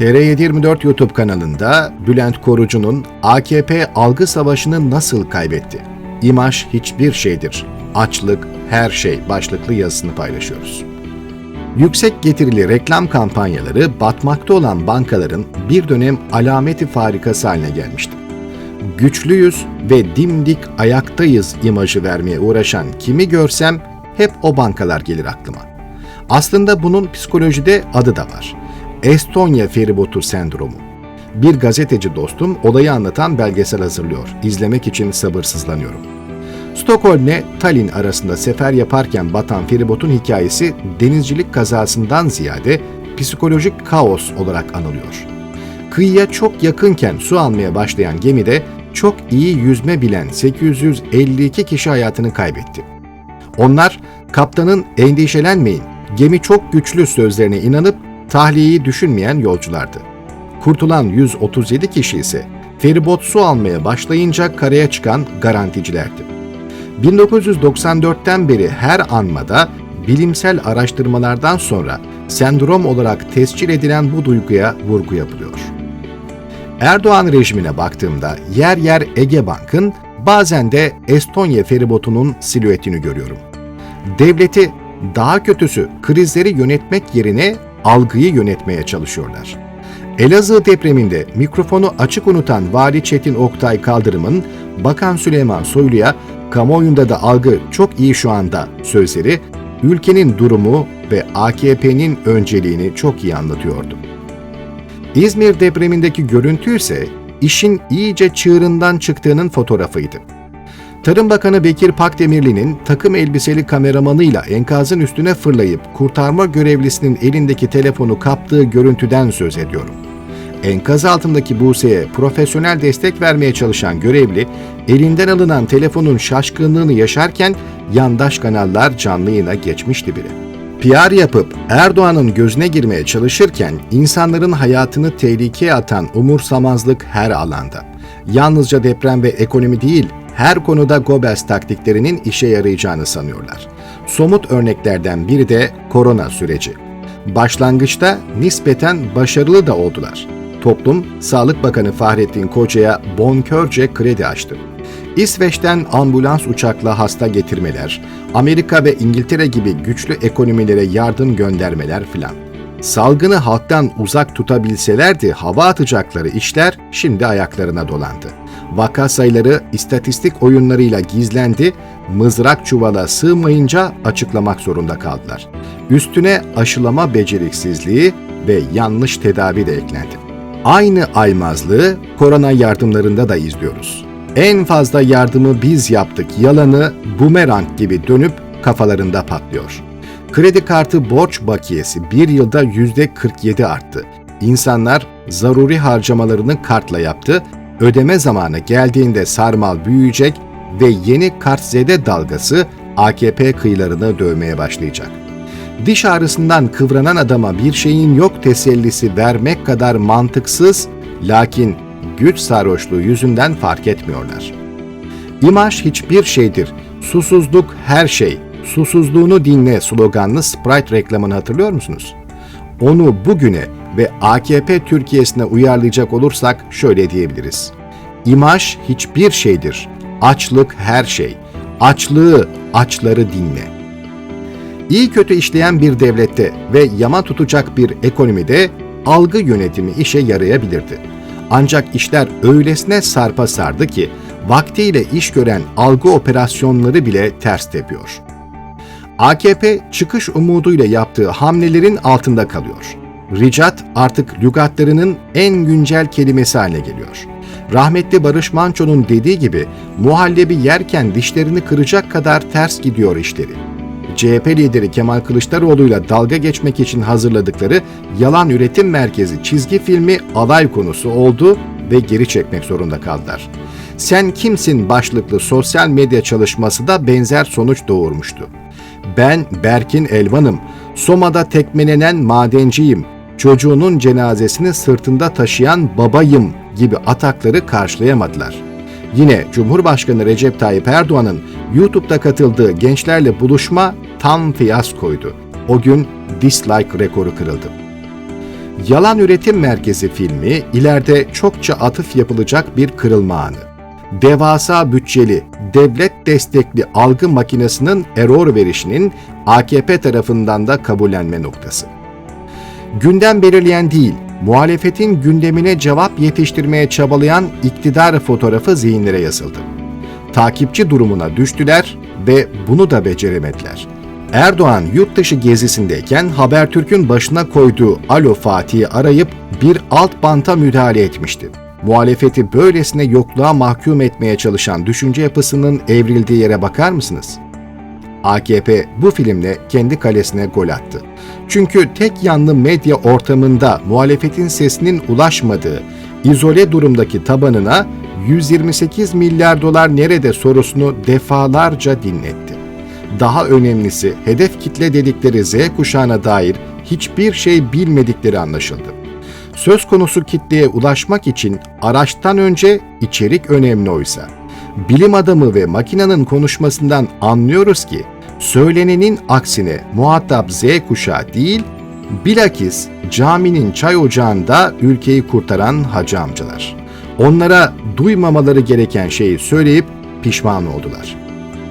TR724 YouTube kanalında Bülent Korucu'nun AKP algı savaşını nasıl kaybetti? İmaj hiçbir şeydir. Açlık her şey başlıklı yazısını paylaşıyoruz. Yüksek getirili reklam kampanyaları batmakta olan bankaların bir dönem alameti farikası haline gelmişti. Güçlüyüz ve dimdik ayaktayız imajı vermeye uğraşan kimi görsem hep o bankalar gelir aklıma. Aslında bunun psikolojide adı da var. Estonya feribotu sendromu. Bir gazeteci dostum olayı anlatan belgesel hazırlıyor. İzlemek için sabırsızlanıyorum. Stockholm'le Tallinn arasında sefer yaparken batan feribotun hikayesi denizcilik kazasından ziyade psikolojik kaos olarak anılıyor. Kıyıya çok yakınken su almaya başlayan gemide çok iyi yüzme bilen 852 kişi hayatını kaybetti. Onlar kaptanın endişelenmeyin, gemi çok güçlü sözlerine inanıp tahliyeyi düşünmeyen yolculardı. Kurtulan 137 kişi ise feribot su almaya başlayınca karaya çıkan garanticilerdi. 1994'ten beri her anmada bilimsel araştırmalardan sonra sendrom olarak tescil edilen bu duyguya vurgu yapılıyor. Erdoğan rejimine baktığımda yer yer Ege Bank'ın bazen de Estonya feribotunun silüetini görüyorum. Devleti daha kötüsü krizleri yönetmek yerine algıyı yönetmeye çalışıyorlar. Elazığ depreminde mikrofonu açık unutan Vali Çetin Oktay Kaldırım'ın Bakan Süleyman Soylu'ya kamuoyunda da algı çok iyi şu anda sözleri ülkenin durumu ve AKP'nin önceliğini çok iyi anlatıyordu. İzmir depremindeki görüntü ise işin iyice çığırından çıktığının fotoğrafıydı. Tarım Bakanı Bekir Pakdemirli'nin takım elbiseli kameramanıyla enkazın üstüne fırlayıp kurtarma görevlisinin elindeki telefonu kaptığı görüntüden söz ediyorum. Enkaz altındaki Buse'ye profesyonel destek vermeye çalışan görevli, elinden alınan telefonun şaşkınlığını yaşarken yandaş kanallar canlı yayına geçmişti bile. PR yapıp Erdoğan'ın gözüne girmeye çalışırken insanların hayatını tehlikeye atan umursamazlık her alanda. Yalnızca deprem ve ekonomi değil, her konuda Goebbels taktiklerinin işe yarayacağını sanıyorlar. Somut örneklerden biri de korona süreci. Başlangıçta nispeten başarılı da oldular. Toplum, Sağlık Bakanı Fahrettin Koca'ya bonkörce kredi açtı. İsveç'ten ambulans uçakla hasta getirmeler, Amerika ve İngiltere gibi güçlü ekonomilere yardım göndermeler filan. Salgını halktan uzak tutabilselerdi hava atacakları işler şimdi ayaklarına dolandı. Vaka sayıları istatistik oyunlarıyla gizlendi, mızrak çuvala sığmayınca açıklamak zorunda kaldılar. Üstüne aşılama beceriksizliği ve yanlış tedavi de eklendi. Aynı aymazlığı korona yardımlarında da izliyoruz. En fazla yardımı biz yaptık yalanı bumerang gibi dönüp kafalarında patlıyor. Kredi kartı borç bakiyesi bir yılda yüzde 47 arttı. İnsanlar zaruri harcamalarını kartla yaptı, ödeme zamanı geldiğinde sarmal büyüyecek ve yeni kartzede dalgası AKP kıyılarını dövmeye başlayacak. Diş ağrısından kıvranan adama bir şeyin yok tesellisi vermek kadar mantıksız, lakin güç sarhoşluğu yüzünden fark etmiyorlar. İmaj hiçbir şeydir, susuzluk her şey, susuzluğunu dinle sloganlı Sprite reklamını hatırlıyor musunuz? Onu bugüne ve AKP Türkiye'sine uyarlayacak olursak şöyle diyebiliriz. İmaj hiçbir şeydir, açlık her şey, açlığı, açları dinle.'' İyi kötü işleyen bir devlette ve yama tutacak bir ekonomide algı yönetimi işe yarayabilirdi. Ancak işler öylesine sarpa sardı ki vaktiyle iş gören algı operasyonları bile ters tepiyor. AKP çıkış umuduyla yaptığı hamlelerin altında kalıyor. Ricat artık lügatlarının en güncel kelimesi haline geliyor. Rahmetli Barış Manço'nun dediği gibi muhallebi yerken dişlerini kıracak kadar ters gidiyor işleri. CHP lideri Kemal Kılıçdaroğlu'yla dalga geçmek için hazırladıkları Yalan Üretim Merkezi çizgi filmi alay konusu oldu ve geri çekmek zorunda kaldılar. Sen kimsin başlıklı sosyal medya çalışması da benzer sonuç doğurmuştu. Ben Berkin Elvan'ım. Soma'da tekmelenen madenciyim. Çocuğunun cenazesini sırtında taşıyan babayım gibi atakları karşılayamadılar.'' Yine Cumhurbaşkanı Recep Tayyip Erdoğan'ın YouTube'da katıldığı gençlerle buluşma tam fiyaskoydu. O gün dislike rekoru kırıldı. Yalan Üretim Merkezi filmi ileride çokça atıf yapılacak bir kırılma anı. Devasa bütçeli, devlet destekli algı makinesinin error verişinin AKP tarafından da kabullenme noktası. Gündem belirleyen değil, muhalefetin gündemine cevap yetiştirmeye çabalayan iktidar fotoğrafı zihinlere yazıldı. Takipçi durumuna düştüler ve bunu da beceremediler. Erdoğan yurt dışı gezisindeyken Habertürk'ün başına koyduğu Alo Fatih'i arayıp bir alt banta müdahale etmişti. Muhalefeti böylesine yokluğa mahkum etmeye çalışan düşünce yapısının evrildiği yere bakar mısınız? AKP bu filmle kendi kalesine gol attı. Çünkü tek yanlı medya ortamında muhalefetin sesinin ulaşmadığı, izole durumdaki tabanına 128 milyar dolar nerede sorusunu defalarca dinletti. Daha önemlisi hedef kitle dedikleri Z kuşağına dair hiçbir şey bilmedikleri anlaşıldı. Söz konusu kitleye ulaşmak için araçtan önce içerik önemli oysa. Bilim adamı ve makinenin konuşmasından anlıyoruz ki söylenenin aksine muhatap Z kuşağı değil, bilakis caminin çay ocağında ülkeyi kurtaran hacı amcalar. Onlara duymamaları gereken şeyi söyleyip pişman oldular.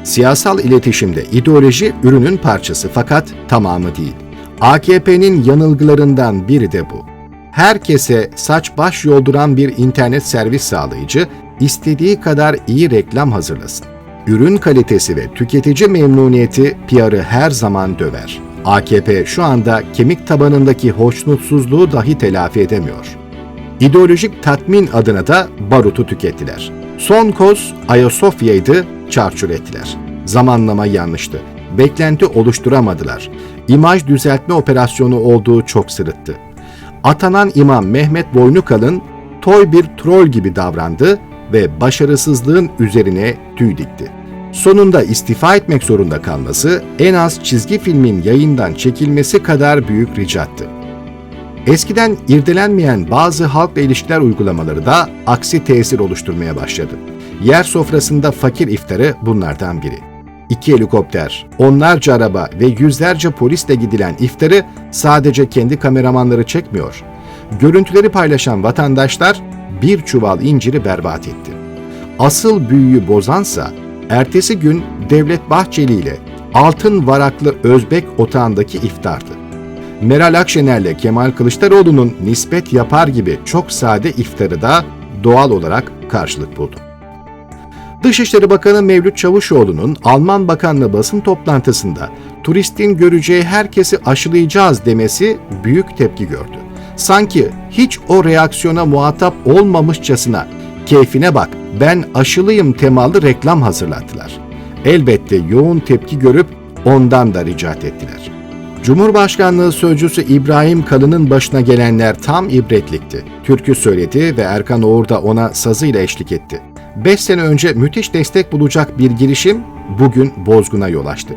Siyasal iletişimde ideoloji ürünün parçası fakat tamamı değil. AKP'nin yanılgılarından biri de bu. Herkese saç baş yolduran bir internet servis sağlayıcı istediği kadar iyi reklam hazırlasın. Ürün kalitesi ve tüketici memnuniyeti PR'ı her zaman döver. AKP şu anda kemik tabanındaki hoşnutsuzluğu dahi telafi edemiyor. İdeolojik tatmin adına da barutu tükettiler. Son koz Ayasofya'ydı, çarçur ettiler. Zamanlama yanlıştı. Beklenti oluşturamadılar. İmaj düzeltme operasyonu olduğu çok sırıttı. Atanan imam Mehmet Boynukalın toy bir troll gibi davrandı ve başarısızlığın üzerine tüy dikti. Sonunda istifa etmek zorunda kalması en az çizgi filmin yayından çekilmesi kadar büyük ricattı. Eskiden irdelenmeyen bazı halkla ilişkiler uygulamaları da aksi tesir oluşturmaya başladı. Yer sofrasında fakir iftarı bunlardan biri. İki helikopter, onlarca araba ve yüzlerce polisle gidilen iftarı sadece kendi kameramanları çekmiyor. Görüntüleri paylaşan vatandaşlar bir çuval inciri berbat etti. Asıl büyüyü bozansa ertesi gün Devlet Bahçeli ile altın varaklı Özbek otağındaki iftardı. Meral Akşener'le Kemal Kılıçdaroğlu'nun nispet yapar gibi çok sade iftarı da doğal olarak karşılık buldu. Dışişleri Bakanı Mevlüt Çavuşoğlu'nun Alman Bakanlığı basın toplantısında turistin göreceği herkesi aşılayacağız demesi büyük tepki gördü. Sanki hiç o reaksiyona muhatap olmamışçasına keyfine bak ben aşılıyım temalı reklam hazırlattılar. Elbette yoğun tepki görüp ondan da ricat ettiler. Cumhurbaşkanlığı Sözcüsü İbrahim Kalın'ın başına gelenler tam ibretlikti. Türkü söyledi ve Erkan Oğur da ona sazıyla eşlik etti. 5 sene önce müthiş destek bulacak bir girişim bugün bozguna yol açtı.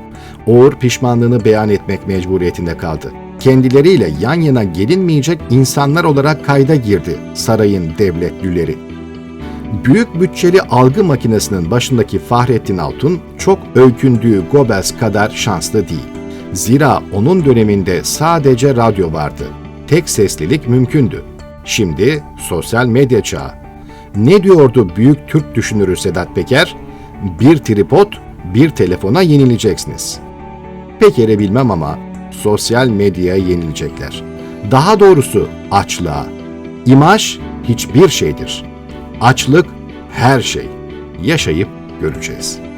Oğur pişmanlığını beyan etmek mecburiyetinde kaldı. Kendileriyle yan yana gelinmeyecek insanlar olarak kayda girdi sarayın devletlüleri. Büyük bütçeli algı makinesinin başındaki Fahrettin Altun çok öykündüğü Goebbels kadar şanslı değil. Zira onun döneminde sadece radyo vardı. Tek seslilik mümkündü. Şimdi sosyal medya çağı. Ne diyordu büyük Türk düşünürü Sedat Peker? Bir tripod, bir telefona yenileceksiniz. Peker'i bilmem ama sosyal medyaya yenilecekler. Daha doğrusu açlığa. İmaj hiçbir şeydir. Açlık her şey. Yaşayıp göreceğiz.''